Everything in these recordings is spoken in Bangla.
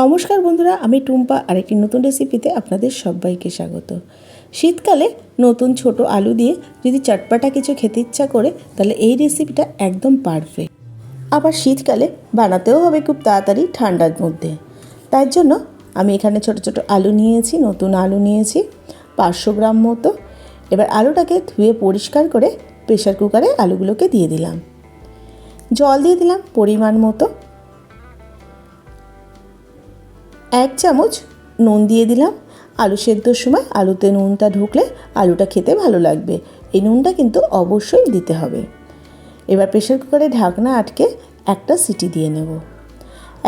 নমস্কার বন্ধুরা, আমি টুম্পা, আরেকটি নতুন রেসিপিতে আপনাদের সবাইকে স্বাগত। শীতকালে নতুন ছোট আলু দিয়ে যদি চটপাটা কিছু খেতে ইচ্ছা করে, তাহলে এই রেসিপিটা একদম পারফেক্ট আবার শীতকালে বানাতেও হবে খুব তাড়াতাড়ি ঠান্ডার মধ্যে। তার জন্য আমি এখানে ছোট ছোট আলু নিয়েছি, নতুন আলু নিয়েছি, পাঁচশো গ্রাম মতো। এবার আলুটাকে ধুয়ে পরিষ্কার করে প্রেশার কুকারে আলুগুলোকে দিয়ে দিলাম। জল দিয়ে দিলাম পরিমাণ মতো। এক চামচ নুন দিয়ে দিলাম। আলু সেদ্ধর সময় আলুতে নুনটা ঢুকলে আলুটা খেতে ভালো লাগবে। এই নুনটা কিন্তু অবশ্যই দিতে হবে। এবার প্রেশার কুকারে ঢাকনা আটকে একটা সিটি দিয়ে নেব।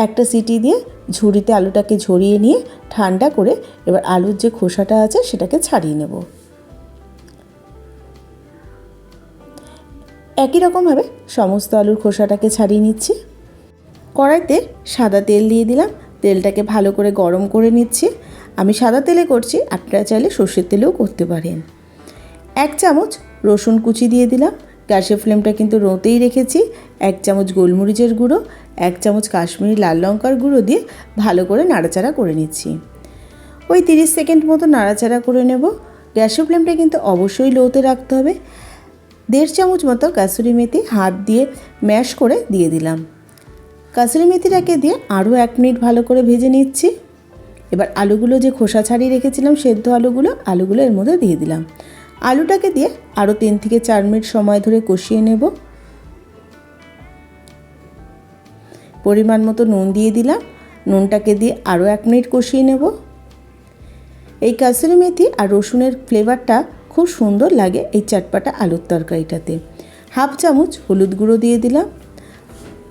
একটা সিটি দিয়ে ঝুড়িতে আলুটাকে ঝরিয়ে নিয়ে ঠান্ডা করে এবার আলুর যে খোসাটা আছে সেটাকে ছাড়িয়ে নেব। একই রকমভাবে সমস্ত আলুর খোসাটাকে ছাড়িয়ে নিচ্ছি। কড়াইতে সাদা তেল দিয়ে দিলাম। তেলটাকে ভালো করে গরম করে নিচ্ছি। আমি সাদা তেলে করছি, আপনারা চাইলে সর্ষের তেলেও করতে পারেন। এক চামচ রসুন কুচি দিয়ে দিলাম। গ্যাসের ফ্লেমটা কিন্তু রোতেই রেখেছি। এক চামচ গোলমরিচের গুঁড়ো, এক চামচ কাশ্মীরি লাল লঙ্কার গুঁড়ো দিয়ে ভালো করে নাড়াচাড়া করে নিচ্ছি। ওই তিরিশ সেকেন্ড মতো নাড়াচাড়া করে নেব। গ্যাসের ফ্লেমটা কিন্তু অবশ্যই লোতে রাখতে হবে। দেড় চামচ মতো কাসুরি মেথি হাত দিয়ে ম্যাশ করে দিয়ে দিলাম। কাসুরি মেথিটাকে দিয়ে আরও এক মিনিট ভালো করে ভেজে নিচ্ছি। এবার আলুগুলো যে খোসা ছাড়িয়ে রেখেছিলাম, সেদ্ধ আলুগুলো আলুগুলো এর মধ্যে দিয়ে দিলাম। আলুটাকে দিয়ে আরও তিন থেকে চার মিনিট সময় ধরে কষিয়ে নেব। পরিমাণ মতো নুন দিয়ে দিলাম। নুনটাকে দিয়ে আরও এক মিনিট কষিয়ে নেব। এই কাসুরি মেথি আর রসুনের ফ্লেভারটা খুব সুন্দর লাগে এই চাটপাটা আলুর তরকারিটাতে। হাফ চামচ হলুদ গুঁড়ো দিয়ে দিলাম।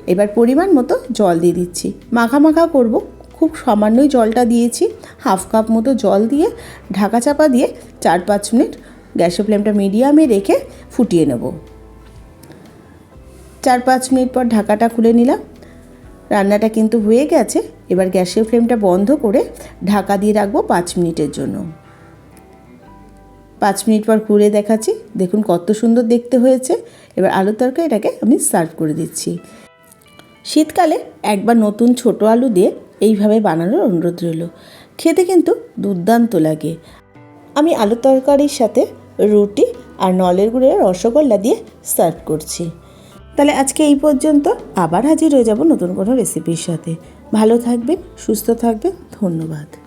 এবার পরিমাণ মতো জল দিয়ে দিচ্ছি। মাখা মাখা করব। খুব সামান্যই জলটা দিয়েছি। হাফ কাপ মতো জল দিয়ে ঢাকা চাপা দিয়ে চার পাঁচ মিনিট গ্যাসের ফ্লেমটা মিডিয়ামে রেখে ফুটিয়ে নেব। চার পাঁচ মিনিট পর ঢাকাটা খুলে নিলাম। রান্নাটা কিন্তু হয়ে গেছে। এবার গ্যাসের ফ্লেমটা বন্ধ করে ঢাকা দিয়ে রাখব পাঁচ মিনিটের জন্য। পাঁচ মিনিট পর খুলে দেখাচ্ছি। দেখুন কত সুন্দর দেখতে হয়েছে। এবার আলু তরকারিটাকে আমি সার্ভ করে দিচ্ছি। শীতকালে একবার নতুন ছোট আলু দিয়ে এইভাবে বানানোর অনুরোধ রইল। খেতে কিন্তু দুর্দান্ত লাগে। আমি আলু তরকারির সাথে রুটি আর নলের গুঁড়ের রসগোল্লা দিয়ে সার্ভ করছি। তাহলে আজকে এই পর্যন্ত আবার হাজির হয়ে যাব নতুন কোনো রেসিপির সাথে। ভালো থাকবেন, সুস্থ থাকবেন, ধন্যবাদ।